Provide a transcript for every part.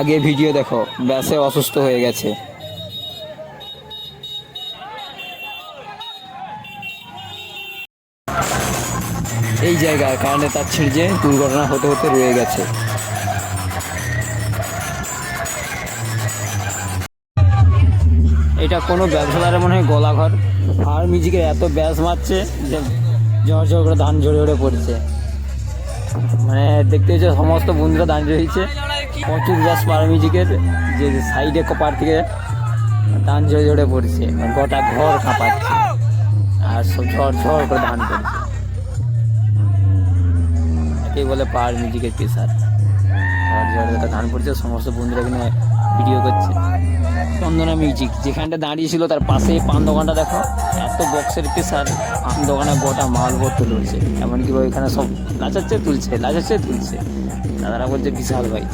আগে ভিডিও দেখো ব্যাসে অসুস্থ হয়ে গেছে। এই জায়গায় কারণে তার ছিঁড়ছে দুর্ঘটনা হতে হতে রয়ে গেছে। এটা কোনো ব্যবসাদারের মনে হয় গলাঘর। আর মিউজিকের এত ব্যাস মারছে যে ঝড় ঝড় করে ধান ঝরে ঝরে পড়ছে। মানে দেখতে হচ্ছে সমস্ত বন্ধুরা দাঁড়িয়ে রয়েছে। প্রচুর ব্যাস পার মিউজিকের যে সাইডে কপার থেকে ধান ঝরে ঝরে পড়ছে। মানে গোটা ঘর কাঁপাচ্ছে। আর সব ঝড় ঝড় করে ধান পড়ছে একেই বলে পাহাড় মিউজিকের পেশার করে ধান পড়ছে সমস্ত বন্ধুরা এখানে ভিডিও করছে। চন্দনা মিউজিক যেখানটা দাঁড়িয়েছিল তার পাশে পান দোকানটা দেখো। এত বক্সের পেশার পান দোকানে গোটা মাল ভর্তি তুলছে এমনকি ওইখানে সব লাচাচ্ছে তুলছে লাচাচ্ছে তুলছে। দাদারা বলছে বিশাল ভাই।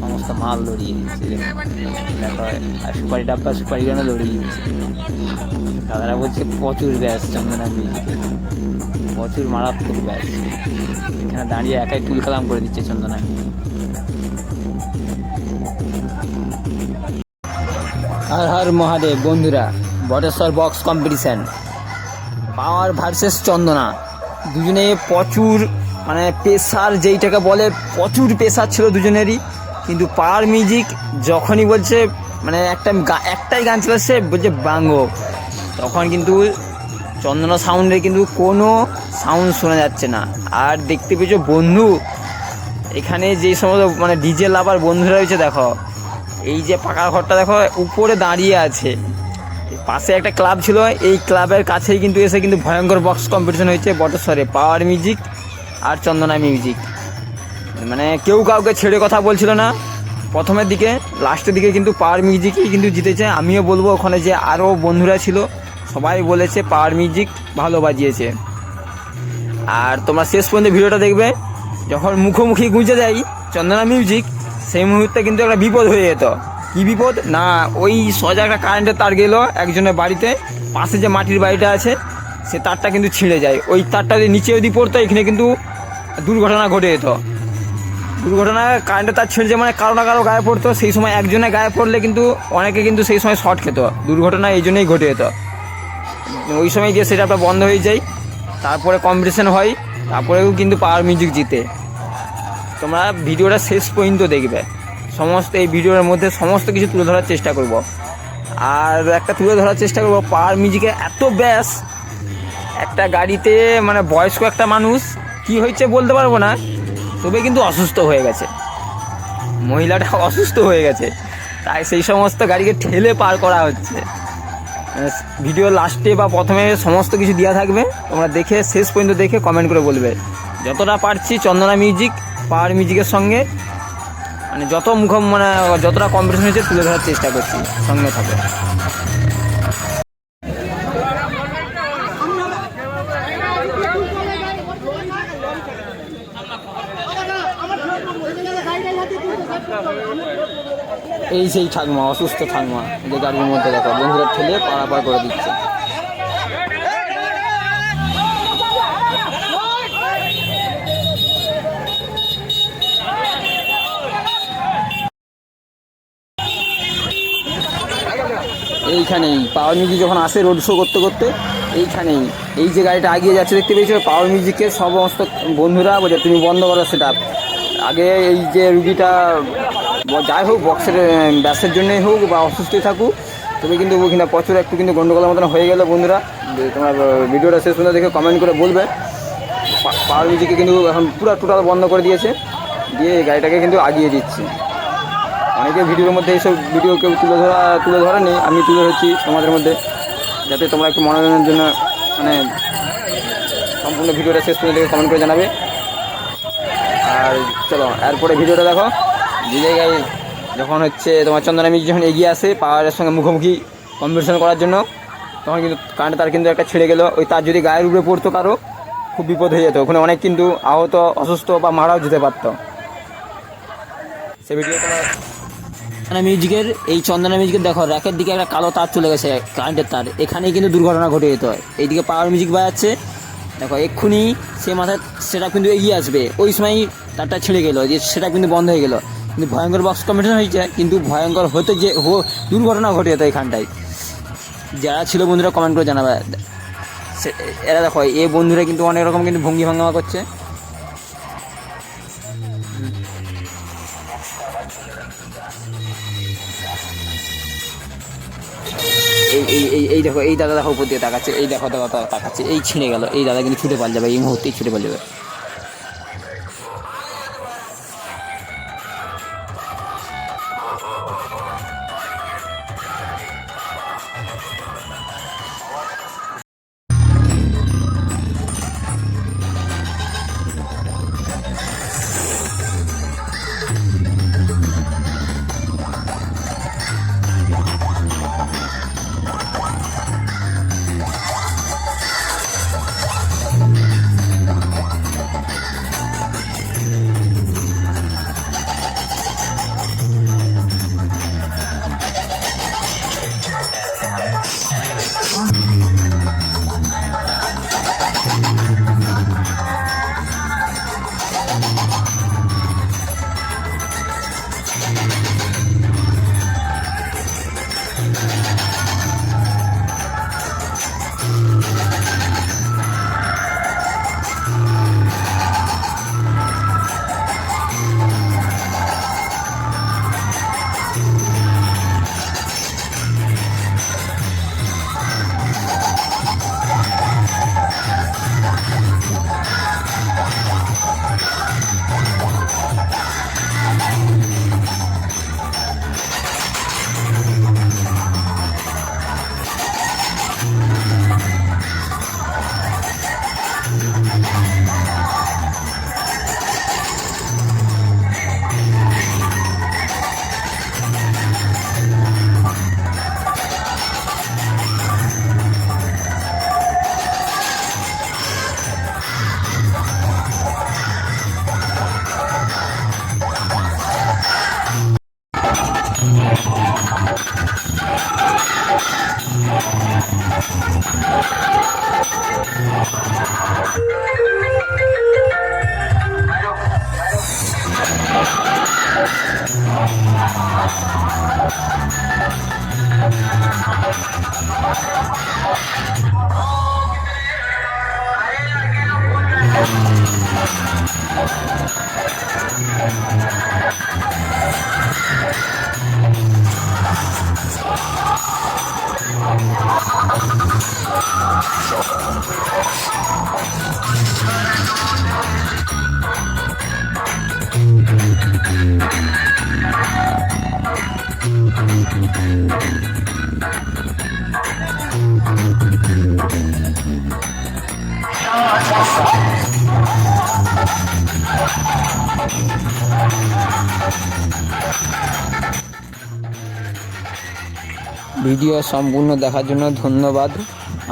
সমস্ত মাল লড়িয়ে দিচ্ছে। দেখো, আর সুপারি ডাব্বা সুপারি গানে লড়িয়ে দিচ্ছে। দাদারা বলছে প্রচুর ব্যাস চন্দনা প্রচুর মারাত্মক ব্যাস। এখানে দাঁড়িয়ে একাই তুল কালাম করে দিচ্ছে চন্দনা। হর হর মহাদেব, বন্ধুরা, Bateshwar box competition power versus Chandana. দুজনে প্রচুর মানে পেশার যেইটাকে বলে, প্রচুর পেশার ছিল দুজনেরই। কিন্তু পাওয়ার মিউজিক যখনই বলছে মানে একটা একটাই গান চলেছে বলছে বাঙ্গ। তখন কিন্তু চন্দনা সাউন্ডে কিন্তু কোনো সাউন্ড শোনা যাচ্ছে না। আর দেখতে পেয়েছ বন্ধু, এখানে যে সমস্ত মানে ডিজে লাভার বন্ধুরা রয়েছে, দেখো, এই যে পাকা ঘরটা দেখো, উপরে দাঁড়িয়ে আছে। পাশে একটা ক্লাব ছিল, এই ক্লাবের কাছেই কিন্তু এসে কিন্তু ভয়ঙ্কর বক্স কম্পিটিশন হয়েছে, বটেশ্বরে। পাওয়ার মিউজিক আর চন্দনা মিউজিক মানে কেউ কাউকে ছেড়ে কথা বলছিল না। প্রথমের দিকে লাস্টের দিকে কিন্তু পাওয়ার মিউজিকই কিন্তু জিতেছে। আমিও বলব ওখানে যে আরও বন্ধুরা ছিল সবাই বলেছে পাওয়ার মিউজিক ভালো বাজিয়েছে। আর তোমরা শেষ পর্যন্ত ভিডিওটা দেখবে, যখন মুখোমুখি গুঁজে দেয় চন্দনা মিউজিক সেই মুহূর্তে কিন্তু একটা বিপদ হয়ে যেত। কি বিপদ? না, ওই সোজা একটা কারেন্টের তার গেলো একজনের বাড়িতে, পাশে যে মাটির বাড়িটা আছে, সে তারটা কিন্তু ছিঁড়ে যায়। ওই তারটা যদি নিচে যদি পড়তো, এখানে কিন্তু দুর্ঘটনা ঘটে যেত। দুর্ঘটনায় কারেন্টের তার ছিঁড়ছে মানে কারও না কারও গায়ে পড়তো। সেই সময় একজনে গায়ে পড়লে কিন্তু অনেকে কিন্তু সেই সময় শর্ট খেত। দুর্ঘটনা এই জন্যই ঘটে যেত। ওই সময় গিয়ে সেটা আপনার বন্ধ হয়ে যায়। তারপরে কম্পিটিশন হয়, তারপরেও কিন্তু পাওয়ার মিউজিক জিতে। তোমরা ভিডিওটা শেষ পর্যন্ত দেখবে। সমস্ত এই ভিডিওর মধ্যে সমস্ত কিছু তুলে ধরার চেষ্টা করব। আর একটা তুলে ধরার চেষ্টা করব পাওয়ার মিউজিকে এত ব্যাস একটা গাড়িতে মানে বয়স্ক একটা মানুষ, কি হয়েছে বলতে পারব না তবে কিন্তু অসুস্থ হয়ে গেছে। মহিলাটা অসুস্থ হয়ে গেছে। তাই সেই সমস্ত গাড়িকে ঠেলে পার করা হচ্ছে। ভিডিও লাস্টে বা প্রথমে সমস্ত কিছু দেওয়া থাকবে। তোমরা দেখে, শেষ পর্যন্ত দেখে কমেন্ট করে বলবে। যতটা পারছি চন্দনা মিউজিক পাওয়ার মিউজিকের সঙ্গে মানে যত মুখ মানে যতটা কম্পিটিশন হয়েছে তুলে ধরার চেষ্টা করছি, সঙ্গে থাকবে এই সেই ঠাকমা, অসুস্থ ঠাকমা যে গাড়ির মধ্যে দেখো, বন্ধুরা ঠেলে পারাপার করে দিচ্ছে। এইখানেই পাওয়ার মিউজিক যখন আসে রোড শো করতে করতে, এইখানেই, এই যে গাড়িটা আগিয়ে যাচ্ছে, দেখতে পেয়েছ? পাওয়ার মিউজিকের সমস্ত বন্ধুরা, বলছে, তুমি বন্ধ করো সেটা আগে এই যে রুগীটা যাই হোক, বক্সের ব্যাসের জন্যই হোক বা অসুস্থই থাকুক তবে কিন্তু ওখানে প্রচুর একটু কিন্তু গন্ডগোলের মতন হয়ে গেল বন্ধুরা। তোমার ভিডিওটা শেষ পর্যন্ত দেখে কমেন্ট করে বলবে। পাওয়ার মিউজিকে কিন্তু এখন পুরো টোটাল বন্ধ করে দিয়েছে। দিয়ে গাড়িটাকে কিন্তু আগিয়ে দিচ্ছি। অনেকে ভিডিওর মধ্যে এইসব ভিডিও কেউ তুলে ধরা, তুলে ধরেনি, আমি তুলে ধরছি তোমাদের মধ্যে। যাতে তোমরা একটু মনোরঞ্জনের জন্য মানে সম্পূর্ণ ভিডিওটা শেষ পর্যন্ত দেখে কমেন্ট করে জানাবে। আর চলো, এরপরে ভিডিওটা দেখো। যে জায়গায় যখন হচ্ছে তোমার চন্দনা মিউজিক যখন এগিয়ে আসে পাওয়ারের সঙ্গে মুখোমুখি কম্পিটিশন করার জন্য, তখন কিন্তু কারেন্ট তার কিন্তু একটা ছেড়ে গেল। ওই তার যদি গায়ের উপরে পড়তো কারও, খুব বিপদ হয়ে যেত। ওখানে অনেক কিন্তু আহত, অসুস্থ বা মারাও যেতে পারতো। সে ভিডিও মানে মিউজিকের এই চন্দনা মিউজিকের দেখো র্যাকের দিকে একটা কালো তার চলে গেছে কারেন্টের তার। এখানেই কিন্তু দুর্ঘটনা ঘটে যেত। এইদিকে পাওয়ার মিউজিক বাজাচ্ছে। দেখো, এক্ষুনি সে মাথায় সেটা কিন্তু এগিয়ে আসবে। ওই সময় তারটা ছেড়ে গেলো, যে সেটা কিন্তু বন্ধ হয়ে গেলো। কিন্তু ভয়ঙ্কর বক্স কম্পিটিশন হয়েছে, কিন্তু ভয়ঙ্কর হতে যে হো- দুর্ঘটনা ঘটে যেত এখানটায় যারা ছিল বন্ধুরা কমেন্ট করে জানাবে। এরা দেখো এই বন্ধুরা কিন্তু অনেক রকম কিন্তু ভঙ্গি ভাঙ্গামা করছে। এই এই এই দেখো, এই দাদা দেখো উপর দিয়ে তাকাচ্ছে, এই দেখো দাদা তাকাচ্ছে, এই ছিঁড়ে গেল, এই দাদা কিন্তু ছুটে পাল যাবে, এই মুহূর্তেই ছুটে পাল যাবে। Thank you. ভিডিও সম্পূর্ণ দেখার জন্য ধন্যবাদ।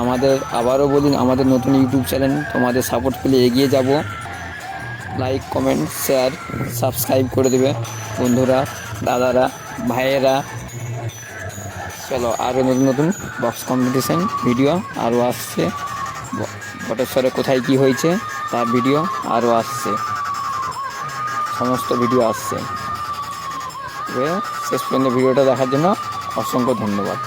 আমাদের আবারও বলুন আমাদের নতুন ইউটিউব চ্যানেল তোমাদের সাপোর্ট পেলে এগিয়ে যাব। লাইক কমেন্ট শেয়ার সাবস্ক্রাইব করে দেবে। বন্ধুরা, দাদারা, ভাইয়েরা চলো আরও নতুন নতুন বক্স কম্পিটিশান ভিডিও আরও আসছে। বটেশ্বরে কোথায় কি হয়েছে তার ভিডিও আরও আসছে। সমস্ত ভিডিও আসছে। শেষ পর্যন্ত ভিডিওটা দেখার জন্য অসংখ্য ধন্যবাদ।